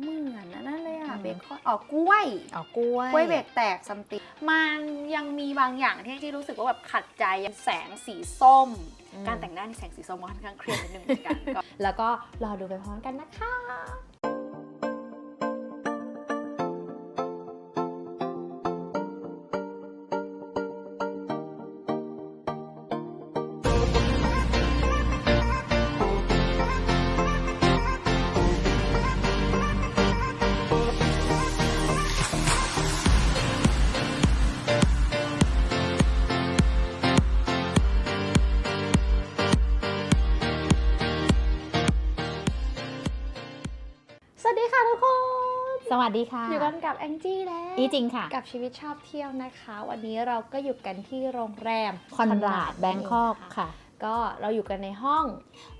เหมือนอันนั่นเลยอือะมเบคอนอ๋อกล้วยอ๋อกล้วยกล้วยเบรกแตกซัมติงมันยังมีบางอย่างที่ที่รู้สึกว่าแบบขัดใจอย่างแสงสีส้มอืมการแต่งหน้าในแสงสีส้มก็ค่อนข้างเครียดนิดนึงเหมือนกันก็แล้วก็รอดูไปพร้อมกันนะคะ วัสดีค่ะ อยู่กันกับแองจี้แล้วอีจริงค่ะ กับชีวิตชอบเที่ยวนะคะ วันนี้เราก็อยู่กันที่โรงแรมคอนราดแบงคอกค่ะ ก็เราอยู่กันในห้องอ่า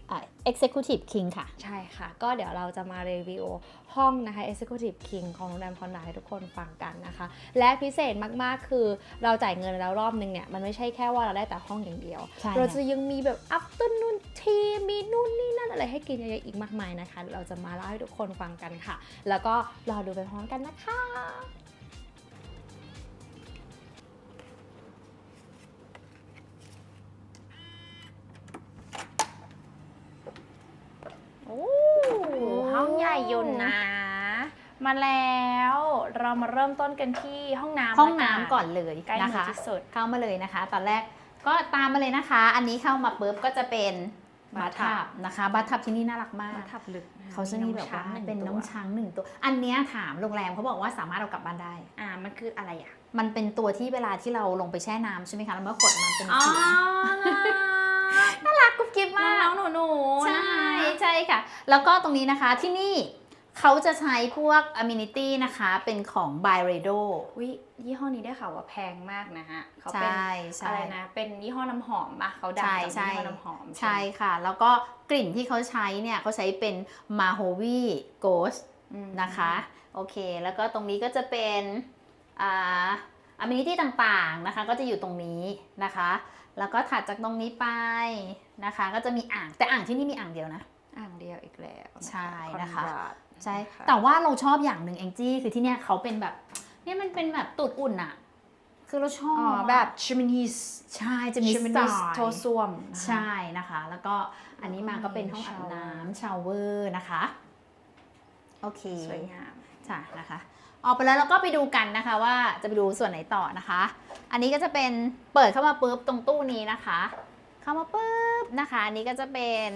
Executive King ค่ะ ใช่ค่ะ ก็เดี๋ยวเราจะมารีวิวห้องนะคะ Executive King ของโรงแรมคอนราดให้ทุกคนฟังกันนะคะ และพิเศษมากๆคือเราจ่ายเงินแล้วรอบนึงเนี่ย มันไม่ใช่แค่ว่าเราได้แต่ห้องอย่างเดียวใช่เราค่ะจะยังมีแบบ afternoon tea มีนู่นนี่นั่นอะไรให้กินเยอะๆอีกมากมายนะคะเดี๋ยวเราจะมาเล่าให้ทุกคนฟังกันค่ะ แล้วก็รอดูไปพร้อมกันนะคะ องใหญ่อยุ่นนะ มาแล้วเรามาเริ่มต้นกันที่ห้องน้ำห้องละน้ำก่อนเลยใกล้นะมือคะ ที่สุด เข้ามาเลยนะคะ ตอนแรกก็ตามมาเลยนะคะ อันนี้เข้ามาปุ๊บก็จะเป็นบัตทับนะคะ บัตทับที่นี่น่ารักมากมาทับลึกนเขาจะมีแบบว่าองช้งหงเป็นน้องตัวช้างหนึ่งตัว อันเนี้ยถามโรงแรมเขาบอกว่าสามารถเอากลับบ้านได้ อ่ามันคืออะไรอะมันเป็นตัวที่เวลาที่เราลงไปแช่น้ำใช่ไหมคะ แล้วเมื่อกดมันเป็นอ๋อเสียงน่า รักกุ๊บกิ๊บน้มากองๆหนูๆใช่นะคะใช่ค่ะ แล้วก็ตรงนี้นะคะที่นี่เขาจะใช้พวก amenity นะคะ เป็นของ b y r e d o วิยี่ห้อนี้ได้ข่าวว่าแพงมากนะฮะเขาใชเป็น่ใช่อะไรนะ เป็นยี่ห้อน้ำหอมปะเขาดังใช่จากใช่ยี่ห้อน้ำหอม ใช่ค่ะ แล้วก็กลิ่นที่เขาใช้เนี่ยเขาใช้เป็น Mahovi Ghost อืมนะคะ โอเค แล้วก็ตรงนี้ก็จะเป็นอ่า amenity ต่างๆนะคะ ก็จะอยู่ตรงนี้นะคะ แล้วก็ถัดจากตรงนี้ไป นะคะ ก็จะมีอ่างแต่อ่างที่นี่มีอ่างเดียวนะ อ่างเดียวอีกแล้วใช่นะคะอนราดใช่นะคะแต่ว่าเราชอบอย่างหนึ่งแองจี้คือที่เนี่ยเขาเป็นแบบเนี่ยมันเป็นแบบตูดอุ่นอะคือเราชอบอ๋ออะแบบชิมินิสใช่จะมีชิมิสไตนิสล์โทส้วมนะคะใช่นะคะ แล้วก็อันนี้มาก็เป็นห้องอาบชาวเวอร์น้ำชาวเวอร์นะคะ โอเคสวยงามใช่นะคะ ออกไปแล้วเราก็ไปดูกันนะคะว่าจะไปดูส่วนไหนต่อนะคะ อันนี้ก็จะเป็นเปิดเข้ามาปุ๊บตรงตู้นี้นะคะ เข้ามาปุ๊บนะคะ อันนี้ก็จะเป็น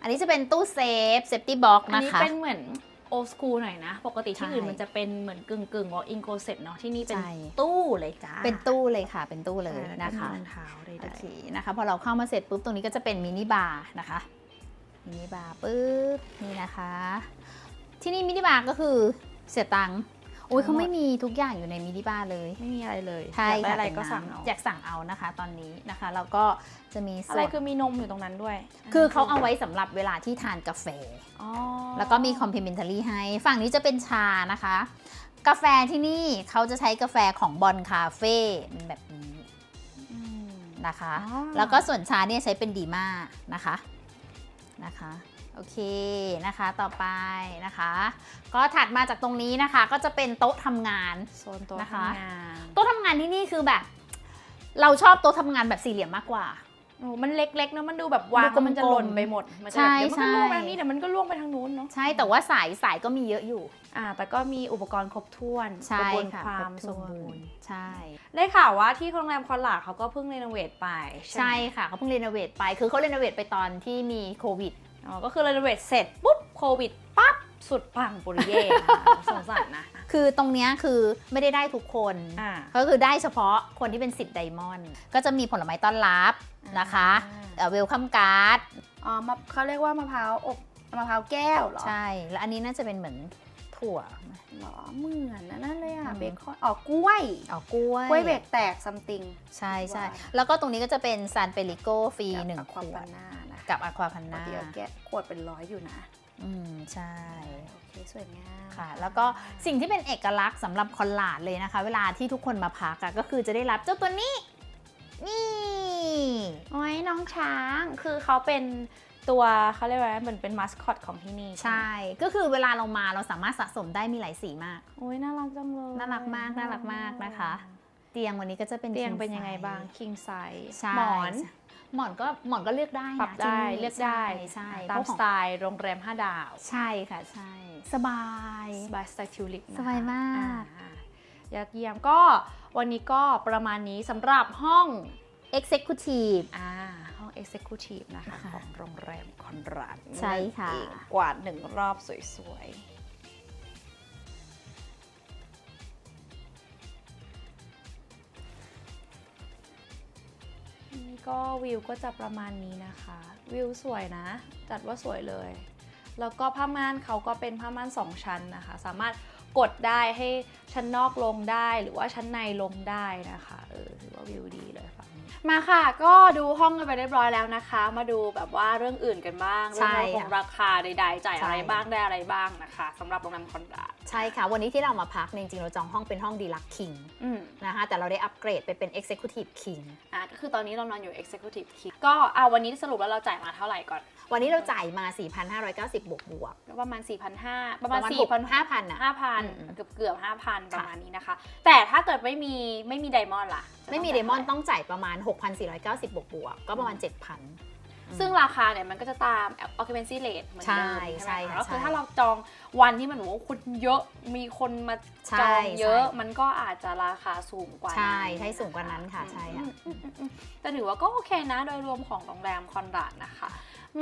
อันนี้จะเป็นตู้เซฟเซฟตี้บ็อกอันนะนี้คะ เป็นเหมือนโอสคูลหน่อยนะ ปกติที่ใช่อื่นมันจะเป็นเหมือนกึ่งกึ่งวอล์กอินโกเซ็ตเนาะที่นี่เป็นใช่ ตู้เลยจ้าเป็นตู้เลยค่ะ เป็นตู้เลยใช่นะแล้วก็คะมีรองเท้าใดโอเคนะคะพอเราเข้ามาเสร็จปุ๊บตรงนี้ก็จะเป็นมินิบาร์นะคะมินิบาร์ปุ๊บนี่นะคะ ที่นี่มินิบาร์ก็คือเสียตังค์ โอ้ยเขาไม่มีทุกอย่างอยู่ในมินิบาร์เลยๆไม่มีอะไรเลยใช่อยากได้ค่ะอะไรเป็นก็น้ำสั่งเอาอยากสั่งเอานะคะตอนนี้นะคะแล้วก็จะมีส่วนอะไรคือมีนมอยู่ตรงนั้นด้วย คือเขาเอาไว้สำหรับเวลาที่ทานกาแฟอ๋อแล้วก็มี complimentary ให้ ฝั่งนี้จะเป็นชานะคะ กาแฟที่นี่เขาจะใช้กาแฟของบอลคาเฟ่เป็นแบบนี้อืมนะคะอ๋อแล้วก็ส่วนชาเนี่ยใช้เป็นดีมานะคะนะคะ โอเคนะคะต่อไปนะคะ ก็ถัดมาจากตรงนี้นะคะ ก็จะเป็นโต๊ะทำงานโซนโต๊ะนะคะทำงานโต๊ะทำงานที่นี่คือแบบ เราชอบโต๊ะทำงานแบบสี่เหลี่ยมมากกว่าโอ้มันเล็กๆเนอะมันดูแบบวางดูกลมๆมันจะหล่นไปหมดมันจะใช่แบบเดี๋ยวมันก็ล่วงไปใช่ทางนี้เดี๋ยวมันก็ล่วงไปทางนู้นเนาะใช่แต่ว่าสายสายก็มีเยอะอยู่อ่าแต่ก็มีอุปกรณ์ครบถ้วนใช่กระบวนค่ะความครบสถ้มวนบูรณ์ใช่ ได้ข่าวว่าที่โรงแรมคอนลาดเขาก็เพิ่งรีโนเวทไป ใช่ใช่ไหมค่ะเขาเพิ่งรีโนเวทไป คือเขารีโนเวทไปตอนที่มีโควิด อ๋อก็คือรีโนเวทเสร็จปุ๊บโควิดปั๊บสุดปังปุริเย่นะคะสงสารนะ คือตรงเนี้ยคือไม่ได้ได้ทุกคน อ่า ก็คือได้เฉพาะคนที่เป็นสิทธิ์ไดมอนด์ก็จะมีผลไม้ต้อนรับนะคะเวลคัมการ์ดอ๋อมาเขาเรียกว่ามะพร้าวอบมะพร้าวแก้วเหรอใช่ แล้วอันนี้น่าจะเป็นเหมือนถั่วหรอเหมือนอันนั่นเลยอือะมเบคอนอ๋อกล้วยอ๋อกล้วยกล้วยเบรกแตกซัมติง ใช่ใช่ว่าแล้วก็ตรงนี้ก็จะเป็นซานเปริโกฟรีหนึ่งขความวปัดนหน้านะ กับอะควาพันนาติเอาแก้ขวดเป็นร้อยอยู่นะ อืม ใช่ โอเค สวยงามค่ะ แล้วก็สิ่งที่เป็นเอกลักษณ์สำหรับคอนลาดเลยนะคะ เวลาที่ทุกคนมาพักอะก็คือจะได้รับเจ้าตัวนี้ นี่ โอ้ยน้องช้างคือเขาเป็นตัวเขาเรียกว่าเหมือนเป็นมาสคอตของที่นี่ใช่ ก็คือเวลาเรามาเราสามารถสะสมได้มีหลายสีมากโอ้ยน่ารักจังเลยน่ารักมากน่ารักมากนะคะ เตียงวันนี้ก็จะเป็นเตียงเป็นยังไงบ้าง king size หมอน หมอนก็หมอนก็เลือกได้นะปรับได้ที่นี่เลือกได้ใช่ตามเพสระของไตล์โรงแรม 5 ดาว ใช่ค่ะใช่ สบายสบายสไตล์ทิวลิปนะคะสบายมากอ่ยอดเยี่ยมก็วันนี้ก็ประมาณนี้สำหรับห้อง executive อ่าห้อง Executive นะคะค่ะของโรงแรมคอนราดใช่ค่ะนั่นเองกวาดหนึ่งรอบสวยๆ ก็วิวก็จะประมาณนี้นะคะ วิวสวยนะ จัดว่าสวยเลย แล้วก็ผ้าม่านเขาก็เป็นผ้าม่านสองชั้นนะคะ สามารถกดได้ให้ชั้นนอกลงได้หรือว่าชั้นในลงได้นะคะเออถือว่าวิวดีเลยฝั่ง มาค่ะ ก็ดูห้องกันไปเรียบร้อยแล้วนะคะ มาดูแบบว่าเรื่องอื่นกันบ้างใช่เรื่องของค่ะราคาใดๆจ่ายอะไรใช่บ้างได้อะไรบ้างนะคะสำหรับโรงแรมคอนราดใช่ค่ะ วันนี้ที่เรามาพักเนี่ยจริงๆเราจองห้องเป็นห้องดีลักคิงอืมนะคะแต่เราได้อัปเกรดไปเป็น executive king อะก็คือตอนนี้เรานอนอยู่ Executive Key ก็เอาวันนี้สรุปแล้วเราจ่ายมาเท่าไหร่ก่อน วันนี้เราจ่ายมา 4,590 บวกบวกประมาณ 4,500ๆประมาณ6 4,000 5,000อะห้าพันอืมเกือบเกือบห้าพันประมาณนี้นะคะ แต่ถ้าเกิดไม่มีไม่มีไดมอนด์ล่ะ ไม่มีจะเดต้งมอนจ่ายต้องจ่ายประมาณ 6,490 บวกบวกๆก็ประมาณ 7,000 ซึ่งราคาเนี่ยมันก็จะตาม occupancy rate เหมือนเดิมใช่ใช่ไหมใช่คะค่ะก็คือใช่ถ้าเราจองวันที่มันบอกว่าคนเยอะมีคนมาใช่จองเยอะ ใช่ มันก็อาจจะราคาสูงกว่าใช่นั้นใช่สูงกว่านั้นค่ะอืมใช่ค่ะอืมอืมอืมแต่ถือว่าก็โอเคนะโดยรวมของโรงแรมคอนราดนะคะ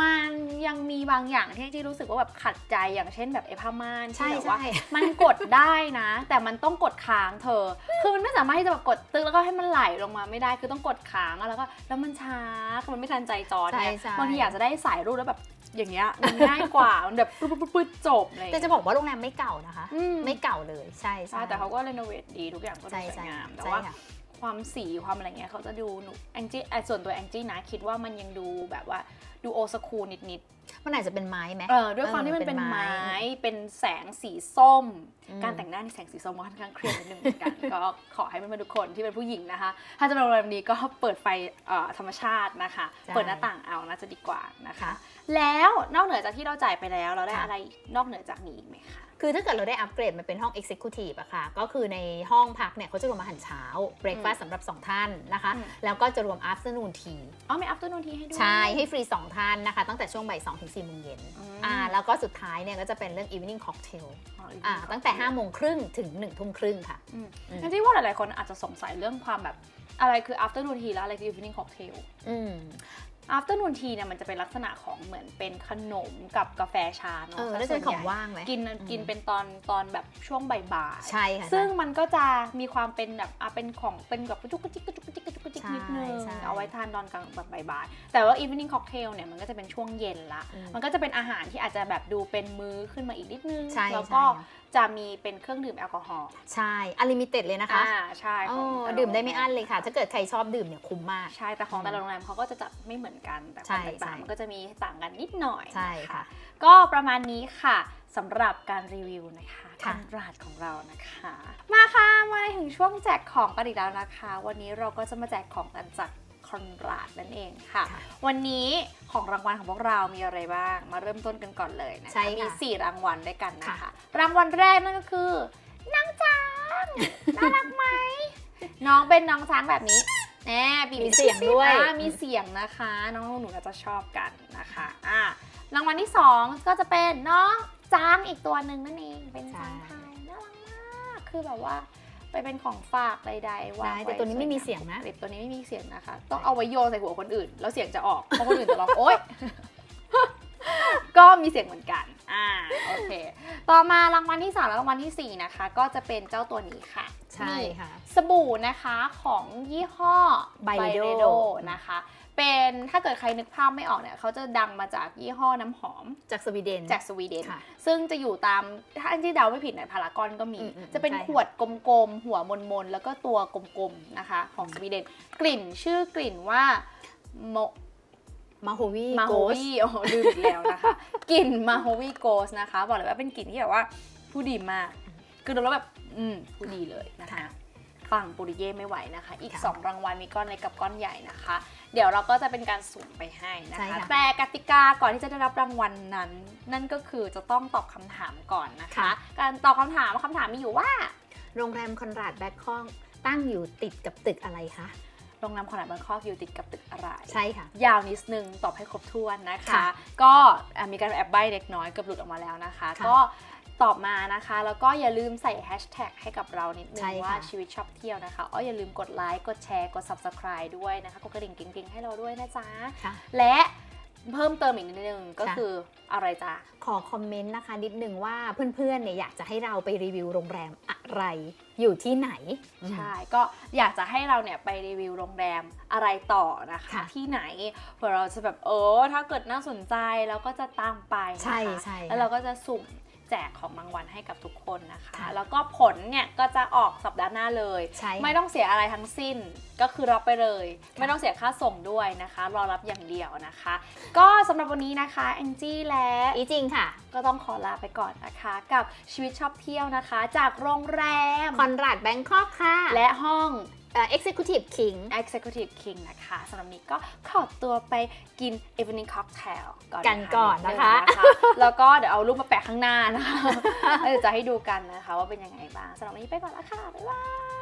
มันยังมีบางอย่างที่ที่รู้สึกว่าแบบขัดใจอย่างเช่นแบบไอ้ผ้าม่านใช่ที่แบบว่าใช่มันกดได้นะ แต่มันต้องกดค้างเธอ คือมันไม่สามารถที่จะแบบกดตึกแล้วก็ให้มันไหลลงมาไม่ได้คือต้องกดค้างอะแล้วก็แล้วมันช้าคือมันไม่ทันใจจอใช่เนี่ยใช่บางทีอยากจะได้สายรูปแล้วแบบอย่างเงี้ยมันง่ายกว่า มันแบบปึ๊บปึ๊บปึ๊บปึ๊บจบเลยแต่จะบอกว่าโรงแรมไม่เก่านะคะอืมไม่เก่าเลยใช่ใช่แต่เขาก็เรโนเวทดีทุกอย่างก็ดูใช่สวยใช่งามแต่ใช่ว่า ค่ะความสีความอะไรเงี้ยเขาจะดูหนูแองจี้ส่วนตัวแองจี้นะคิดว่ามันยังดูแบบว่าดูโอสคูลนิดมันอาจจะเป็นไม้ไหมๆเออด้วยความเออที่มันเป็นเป็นไม้ไม้เป็นแสงสีส้มอืมการแต่งหน้าในแสงสีส้มก็ค่อนข้างเครียดนิดนึงเหมือนกัน ก็ขอให้เพื่อนๆทุกคนที่เป็นผู้หญิงนะคะ ถ้าจะมาโรงแรมนี้ก็เปิดไฟเอ่อธรรมชาตินะคะใช่เปิดหน้าต่างเอาน่าจะดีกว่านะคะค่ะ แล้วนอกเหนือจากที่เราจ่ายไปแล้ว เราได้ค่ะอะไรนอกเหนือจากนี้อีกไหมคะ คือถ้าเกิดเราได้อัปเกรดมาเป็นห้อง Executive อะค่ะ ก็คือในห้องพักเนี่ยเขาจะรวมอาหารเช้า Breakfast สำหรับ 2 ท่านนะคะอืมแล้วก็จะรวม Afternoon Tea อ๋อมี afternoon tea ให้ด้วย ใช่ ให้ฟรี 2 ท่านนะคะ ตั้งแต่ช่วงบ่าย2ถึง4โมงเย็นอืมอ่าแล้วก็สุดท้ายเนี่ยก็จะเป็นเรื่อง Evening Cocktail อ๋ออ่าตั้งแต่5โมงครึ่งถึง1ทุ่มครึ่งค่ะอืมอืมงั้นที่ว่าหลายๆคนอาจจะสงสัยเรื่องความแบบอะไรคือ afternoon tea แล้วอะไรคือ evening cocktail อืม afternoon tea เนี่ยมันจะเป็นลักษณะของเหมือนเป็นขนมกับกาแฟชาเนาะเออซะแล้วจะเป็นส่ขวองใหญ่ว่างไหมกินอืมกินเป็นตอนตอนแบบช่วงบ่ายๆใช่ค่ะซึ่งใช่มันก็จะมีความเป็นแบบอะเป็นของเป็นแบบกระจุกกระจิกกระจุกกระจิกกระจุกกระจิกใช่นิดนึงใช่เอาไว้ทานตอนกลางแบบบ่ายๆแต่ว่า evening cocktail เนี่ยมันก็จะเป็นช่วงเย็นละอืมมันก็จะเป็นอาหารที่อาจจะแบบดูเป็นมื้อขึ้นมาอีกนิดนึงใช่แล้วก็ใช่จะมีเป็นเครื่องดื่มแอลกอฮอล์ใช่ Unlimited เลยนะคะอ่าใช่โอ้ของแต่ละดื่มได้ไม่โรงแรอั้นเลยค่ะ ถ้าเกิดใครชอบดื่มเนี่ยคุ้มมากใช่แต่ของแต่ละโรงแรมเขาก็จะจัดไม่เหมือนกัน แต่คใช่วามแตกต่างใช่มันก็จะมีต่างกันนิดหน่อยใช่นค่ะ ก็ประมาณนี้ค่ะสำหรับการรีวิวนะคะคค่ะอนราดของเรานะคะ มาค่ะ มาถึงช่วงแจกของกันอีกแล้วนะคะ วันนี้เราก็จะมาแจกของกันจากคอนราดนั่นเองค่ะค่ะวันนี้ของรางวัลของพวกเรามีอะไรบ้าง มาเริ่มต้นกันก่อนเลยนะใช่คะค่ะมีสี่รางวัลด้วยกันนะคะค่ะรางวัลแรกนั่นก็คือน้องช้าง น่ารักไหม น้องเป็นน้องช้างแบบนี้ แน่ปีมีเสียงด้วยอ่ามีเสียงนะคะ น้องหนูน่าจะชอบกันนะคะอ่ารางวัลที่สองก็จะเป็นน้องจ้างอีกตัวหนึ่งนั่นเอง เป็นช้างไทยน่ารักมาก คือแบบว่าไปเป็นของฝากใดๆวางได้ไแต่ตัวนี้ไม่มีสเสียงนะคลิปตัวนี้ไม่มีเสียงนะคะ ต้องเอาไว้โยนใส่หัวคนอื่น แล้วเสียงจะออกเพราะคนอื่นจะร้องโอ๊ยก็มีเสียงเหมือนกัน อ่าโอเค ต่อมารางวัลที่ 3 และรางวัลทีสี่ 4 นะคะ ก็จะเป็นเจ้าตัวนี้ค่ะใช่นี่ค่ะ สบู่นะคะของยี่ห้อ Byredo Byredo นะคะ เป็นถ้าเกิดใครนึกภาพไม่ออกเนี่ยเขาจะดังมาจากยี่ห้อน้ำหอม จากสวีเดน จากสวีเดน ค่ะซึ่งจะอยู่ตามถ้าอันที่เดาไม่ผิดในยพารากอนก็มี อืมอืมจะเป็นใช่ค่ะ ขวดกลมๆ หัวมนๆ แล้วก็ตัวกลมๆ นะคะ ของสวีเดน กลิ่นชื่อกลิ่นว่าโม มาโฮวีมาโกโฮสวีโอ้โหลืมอีกแล้วนะคะ กลิ่นมาโฮวีโกสนะคะ บอกเลยว่าเป็นกลิ่นที่แบบว่าผู้ดีมากคือดูแล้วแบบอืมผู้ดีเลยนะคะค่ะฟังปุริเย่ไม่ไหวนะคะ อีกค่ะ2รางวัลมีก้อนเล็กกับก้อนใหญ่นะคะ เดี๋ยวเราก็จะเป็นการสุ่มไปให้นะใช่คะค่ะแต่กติกาก่อนที่จะได้รับรางวัลนั้น นั่นก็คือจะต้องตอบคำถามก่อนนะคะค่ะการตอบคำถามคำถามมีอยู่ว่า โรงแรมคอนราดแบคคองตั้งอยู่ติดกับตึกอะไรคะ โรงแรมคอนแลบางคอกอยู่ติดกับตึกอะไร ใช่ค่ะ ยาวนิดนึงตอบให้ครบถ้วนนะคะ ค่ะก็อะมีการแอบใบ้เล็กน้อยเกือบหลุดออกมาแล้วนะคะ ค่ะก็ตอบมานะคะ แล้วก็อย่าลืมใส่แฮชแท็กให้กับเรานิดนึใช่งค่ะ ว่าชีวิตชอบเที่ยวนะคะอ้ออย่าลืมกดไลค์กดแชร์กด subscribe ด้วยนะคะกดกระดิ่งกิ๊งๆให้เราด้วยนะจ๊ะ ค่ะ และเพิ่มเติมอีกนิดนึงก็ค่ะ คืออะไรจ๊ะ ขอคอมเมนต์นะคะนิดนึงว่าเพื่อนๆเนี่ยอยากจะให้เราไปรีวิวโรงแรมอะ ไรอยู่ที่ไหน ใช่ ก็อยากจะให้เราเนี่ยไปรีวิวโรงแรมอะไรต่อนะคะ ค่ะที่ไหนเผื่อเราจะแบบเออถ้าเกิดน่าสนใจเราก็จะตามไปนะคะใช่ใช่แล้วเราก็จะสุ่ม แจกของรางวัลให้กับทุกคนนะคะค่ะแล้วก็ผลเนี่ยก็จะออกสัปดาห์หน้าเลยใช่ค่ะไม่ต้องเสียอะไรทั้งสิ้นก็คือรับไปเลย ไม่ต้องเสียค่าส่งด้วยนะคะ รอรับอย่างเดียวนะคะ ก็สำหรับวันนี้นะคะแองจี้และอีจริงค่ะ ก็ต้องขอลาไปก่อนนะคะ กับชีวิตชอบเที่ยวนะคะ จากโรงแรมคอนราดแบงคอกค่ะ และห้องเอ่อ Executive King Executive King นะคะสำหรับนี้ก็ขอตัวไปกิน Evening Cocktail ก่อนกันก่อนนะคะดงแล้วก็เดี๋ยวเอารูปมาแปะข้างหน้านะคะแล้วเดี๋ยวจะให้ดูกันนะคะว่าเป็นยังไงบ้างสำหรับวันนี้ไปก่อนแล้วค่ะ บ๊ายบาย